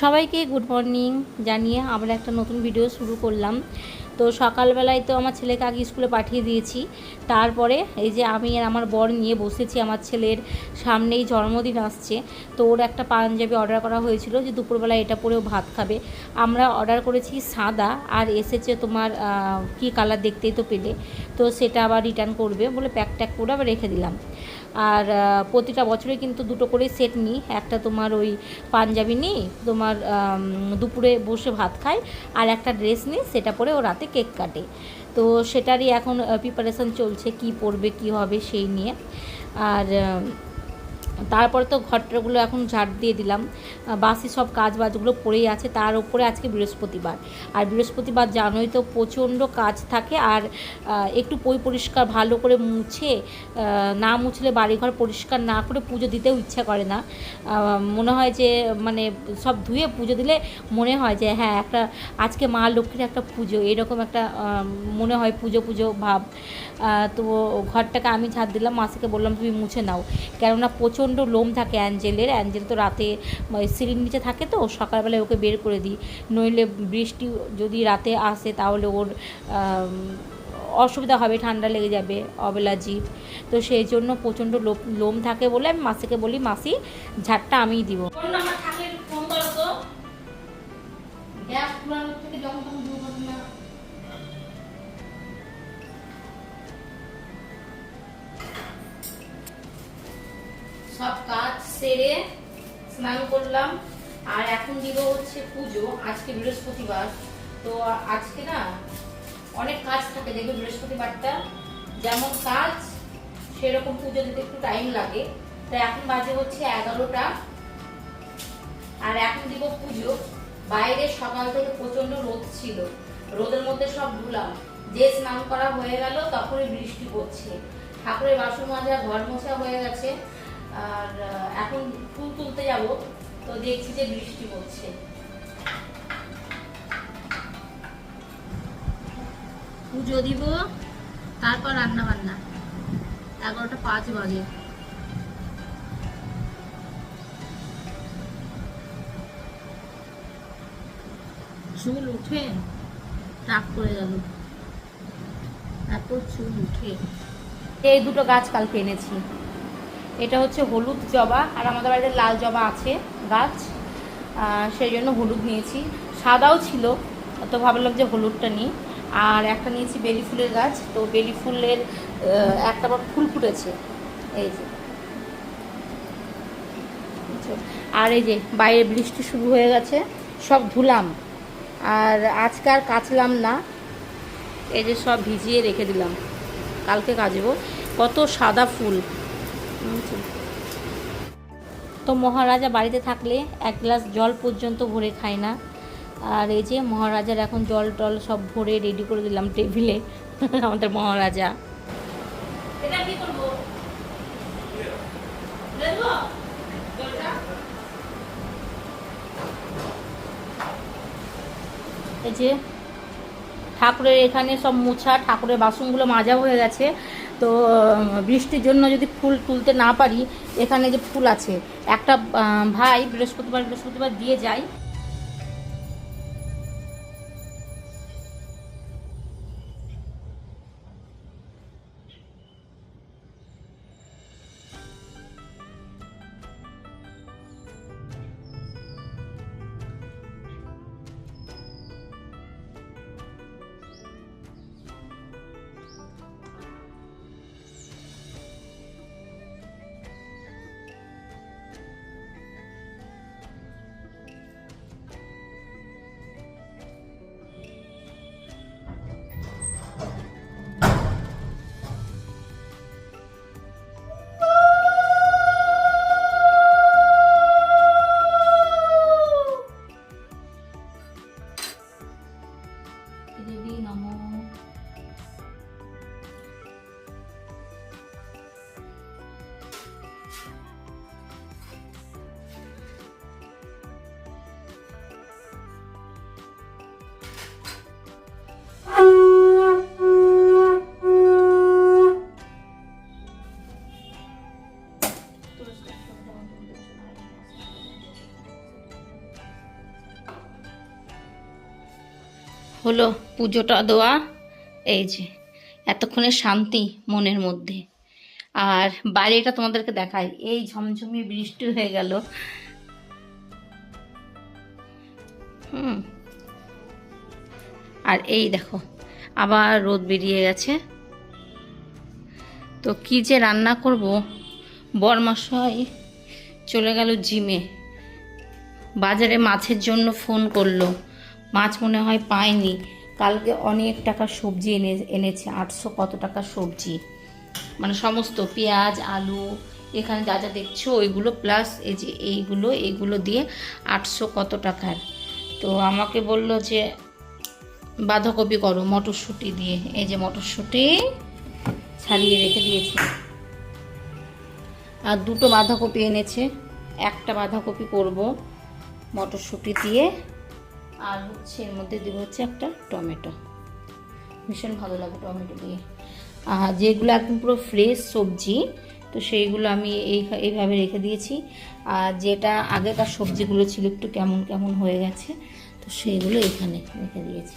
সবাইকে good morning জানিয়ে আমরা একটা নতুন ভিডিও শুরু করলাম। তো সকালবেলায় তো আমার ছেলেকে আগে স্কুলে পাঠিয়ে দিয়েছি। তারপরে এই যে আমি আর আমার বর নিয়ে বসেছি, আমার ছেলের সামনেই জন্মদিন আসছে। তো ওর একটা পাঞ্জাবি অর্ডার করা হয়েছিল যে দুপুরবেলা এটা পরেও ভাত খাবে। আমরা অর্ডার করেছি সাদা আর এসেছে তোমার কি কালার দেখতেই তো পেলে। তো সেটা আবার রিটার্ন করবে বলে প্যাক ট্যাক করে আবার রেখে দিলাম। আর প্রতিটা বছরে কিন্তু দুটো করে সেট নিই। একটা তোমার ওই পাঞ্জাবি নিই, তোমার দুপুরে বসে ভাত খাই, আর একটা ড্রেস নিই, সেটা পরে ও রাতে কেক কাটে। তো সেটারই এখন প্রিপারেশান চলছে, কি পরবে, কি হবে, সেই নিয়ে। আর তারপরে তো ঘরটাগুলো এখন ঝাড় দিয়ে দিলাম। বাসি সব কাজ বাজগুলো পড়েই আছে। তার উপরে আজকে বৃহস্পতিবার। আর বৃহস্পতিবার জানোই তো প্রচণ্ড কাজ থাকে আর একটু পই পরিষ্কার ভালো করে মুছে না মুছলে বাড়িঘর পরিষ্কার না করে পুজো দিতেও ইচ্ছা করে না। মনে হয় যে মানে সব ধুয়ে পুজো দিলে মনে হয় যে হ্যাঁ একটা আজকে মা লক্ষ্মীর একটা পুজো, এরকম একটা মনে হয় পুজো পুজো ভাব। তো ঘরটাকে আমি ঝাড় দিলাম, মাসিকে বললাম, তুমি মুছে নাও। কেননা প্রচণ্ড লোম থাকে অ্যাঞ্জেলের। অ্যাঞ্জেল তো রাতে সিঁড়ির নিচে থাকে তো, সকালবেলায় ওকে বের করে দিই। নইলে বৃষ্টি যদি রাতে আসে তাহলে ওর অসুবিধা হবে, ঠান্ডা লেগে যাবে, অবেলা জীব তো সেই জন্য প্রচণ্ড লোম লোম থাকে বলে আমি মাসিকে বলি, মাসি, ঝাড়টা আমিই দিব। থেকে যখন সব কাজ সেরে স্নান করলাম। আর এখন দিব হচ্ছে পুজো, আজকে বৃহস্পতিবার। তো আজকে না অনেক কাজ থাকে দেখবে বৃহস্পতিবারটা। যেমন কাজ, সেরকম পুজো দিতে একটু টাইম লাগে। তো এখন বাজে হচ্ছে এগারোটা। আর এখন দিব পুজো। বাইরে সকাল থেকে প্রচণ্ড রোদ ছিল। রোদের মধ্যে সব ধুলাম। যে স্নান করা হয়ে গেল, তখনই বৃষ্টি পড়ছে। ঠাকুরের বাসন মাজা, ঘর মোছা হয়ে গেছে। আর এখন ফুল তুলতে যাব। তো দেখছি যে বৃষ্টি পড়ছে পুজো দিব তারপর রান্না বান্না এগারোটা পাঁচ বাজে। চুল উঠে টাক করে গেল। এত চুল উঠে। এই দুটো গাছ কালকে এনেছি। এটা হচ্ছে হলুদ জবা, আর আমাদের বাড়িতে লাল জবা আছে, গাছ। সেই জন্য হলুদ নিয়েছি। সাদাও ছিল, তো ভাবলাম যে হলুদটা নিই। আর একটা নিয়েছি বেলি ফুলের গাছ, তো বেলি ফুলের একটা আবার ফুল ফুটেছে। এই যে? আর এই যে, বাইরে বৃষ্টি শুরু হয়ে গেছে, সব ধুলাম। আর আজকে আর কাচলাম না। এই যে সব ভিজিয়ে রেখে দিলাম। কালকে কাচবো। কত সাদা ফুল? তো মহারাজা বাড়িতে থাকলে এক গ্লাস জল পর্যন্ত ভরে খায় না। আর এই যে মহারাজার এখন জল টল সব ভরে রেডি করে দিলাম টেবিলে আমাদের মহারাজা। এটা কি করব? এই যে ঠাকুরের এখানে সব মোছা ঠাকুরের বাসনগুলো মাজা হয়ে গেছে। তো বৃষ্টির জন্য যদি ফুল তুলতে না পারি, এখানে যে ফুল আছে, একটা ভাই বৃহস্পতিবার বৃহস্পতিবার দিয়ে যায়। হলো পুজোটা দেওয়া, এই যে, এতক্ষণে শান্তি মনের মধ্যে। আর বাইরেটা তোমাদেরকে দেখাই, এই ঝমঝমিয়ে বৃষ্টি হয়ে গেল। হুম। আর এই দেখো, আবার রোদ বেরিয়ে গেছে। তো কি যে রান্না করব বরমশাই চলে গেল জিমে। বাজারে মাছের জন্য ফোন করল। মাছ মনে হয় পায়নি। কালকে অনেক টাকা সবজি এনে, এনেছে, আটশো কত টাকা সবজি। মানে সমস্ত পেঁয়াজ, আলু, এখানে যা যা দেখছ, ওইগুলো প্লাস এই যে এইগুলো এইগুলো দিয়ে আটশো কত টাকার। তো আমাকে বলল যে, বাঁধাকপি করো মটরশুঁটি দিয়ে। এই যে মটরশুঁটি ছাড়িয়ে রেখে দিয়েছে। আর দুটো বাঁধাকপি এনেছে। একটা বাঁধাকপি করব মটরশুঁটি দিয়ে। আর হচ্ছে এর মধ্যে দেবো হচ্ছে একটা টমেটো। ভীষণ ভালো লাগে টমেটো দিয়ে। আর যেগুলো একদম পুরো ফ্রেশ সবজি, তো সেইগুলো আমি এই, এইভাবে রেখে দিয়েছি। আর যেটা আগেকার সবজিগুলো ছিল একটু কেমন কেমন হয়ে গেছে, তো সেইগুলো এখানে রেখে দিয়েছি।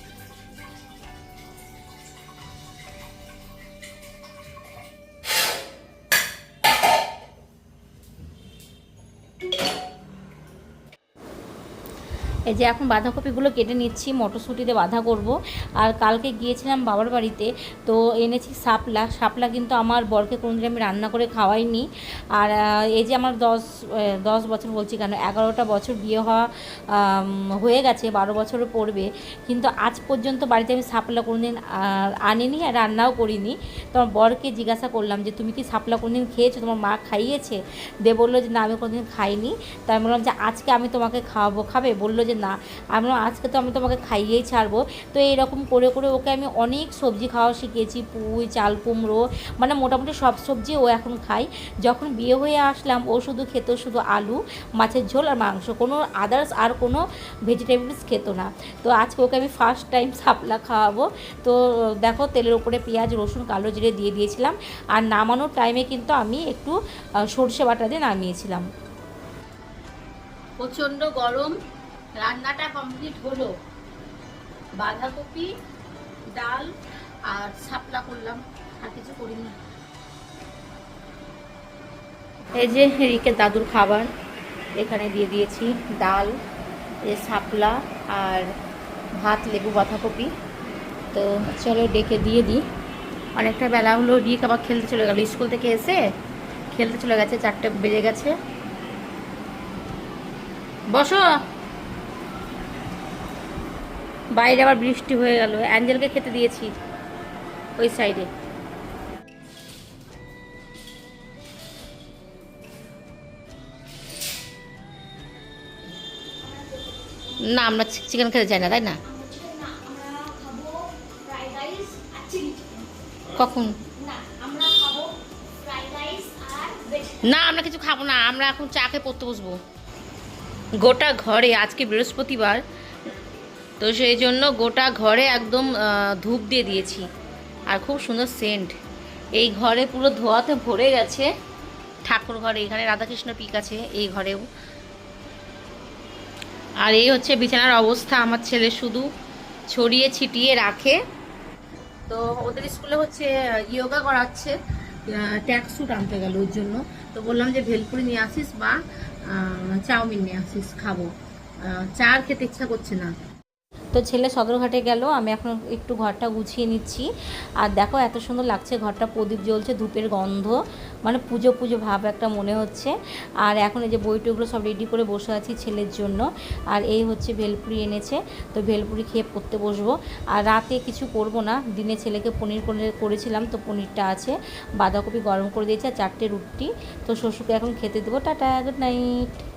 এই যে এখন বাঁধাকপিগুলো কেটে নিচ্ছি, মটরশুঁটিতে বাঁধা করব। আর কালকে গিয়েছিলাম বাবার বাড়িতে, তো এনেছি শাপলা। শাপলা কিন্তু আমার বরকে কোনোদিন আমি রান্না করে খাওয়াইনি। আর এই যে আমার দশ দশ বছর বলছি কেন, এগারোটা বছর বিয়ে হওয়া হয়ে গেছে, বারো বছরও পড়বে। কিন্তু আজ পর্যন্ত বাড়িতে আমি শাপলা কোনোদিন আনিনি আর রান্নাও করিনি। তো আমার বরকে জিজ্ঞাসা করলাম যে, তুমি কি শাপলা কোনোদিন খেয়েছো? তোমার মা খাইয়েছে? দে বলল যে, না, আমি কোনোদিন খাইনি। তাই বললাম যে, আজকে আমি তোমাকে খাওয়াবো। খাবে? বলল যে না, আমি আজকে তো আমি তোমাকে খাইয়েই ছাড়বো। তো এইরকম করে করে ওকে আমি অনেক সবজি খাওয়া শিখিয়েছি, পুঁই, চাল, কুমড়ো মানে মোটামুটি সব সবজি ও এখন খায় যখন বিয়ে হয়ে আসলাম, ও শুধু খেত, শুধু আলু, মাছের ঝোল আর মাংস, কোনো আদার্স আর কোনো ভেজিটেবলস খেত না। তো আজকে ওকে আমি ফার্স্ট টাইম শাপলা খাওয়াবো। তো দেখো, তেলের উপরে পেঁয়াজ, রসুন, কালো জিরে দিয়ে দিয়েছিলাম। আর নামানোর টাইমে কিন্তু আমি একটু সর্ষে বাটা দিয়ে নামিয়েছিলাম। প্রচণ্ড গরম। রান্নাটা কমপ্লিট হলো। বাঁধাকপি, ডাল আর শাপলা করলাম, আর কিছু করিনি। এই যে রিকের দাদুর খাবার, এখানে দিয়ে দিয়েছি ডাল এই শাপলা আর ভাত, লেবু, বাঁধাকপি। তো চলো ডেকে দিয়ে দিই। অনেকটা বেলা হলো রিক আবার খেলতে চলে গেল। স্কুল থেকে এসে খেলতে চলে গেছে, চারটে বেজে গেছে। বসো। বাইরে আবার বৃষ্টি হয়ে গেল। অ্যাঞ্জেলকে খেতে দিয়েছি ওই সাইডে। না, আমরা চিকেন খেতে চাই না, তাই না? কখন? না, আমরা কিছু খাব না, আমরা এখন চা খেয়ে পড়তে বসবো। গোটা ঘরে আজকে বৃহস্পতিবার তো সেই জন্য গোটা ঘরে একদম ধূপ দিয়ে দিয়েছি। আর খুব সুন্দর সেন্ট এই ঘরে পুরো ধোয়াতে ভরে গেছে। ঠাকুর ঘরে, এখানে রাধাকৃষ্ণ পিক আছে এই ঘরেও। আর এই হচ্ছে বিছানার অবস্থা আমার ছেলে শুধু। ছড়িয়ে ছিটিয়ে রাখে। তো ওদের স্কুলে হচ্ছে ইয়োগা করাচ্ছে। ট্যাক্স স্যুট আনতে গেল ওর জন্য। তো বললাম যে ভেলপুরি নিয়ে আসিস বা চাউমিন নিয়ে আসিস, খাব। চা খেতে ইচ্ছা করছে না। তো ছেলে সদরঘাটে গেল, আমি এখন একটু ঘরটা গুছিয়ে নিচ্ছি। আর দেখো এত সুন্দর লাগছে, ঘরটা প্রদীপ জ্বলছে, ধূপের গন্ধ মানে পুজো পুজো ভাব একটা মনে হচ্ছে। আর এখন এই যে বইটুগুলো সব রেডি করে বসে আছি ছেলের জন্য। আর এই হচ্ছে ভেলপুরি এনেছে, তো ভেলপুরি খেয়ে পড়তে বসবো। আর রাতে কিছু করব না, দিনে ছেলেকে পনির করে, করেছিলাম, তো পনিরটা আছে। বাঁধাকপি গরম করে দিয়েছি, আর চারটে রুটি, তো শ্বশুরকে এখন খেতে দেবো। Tata good night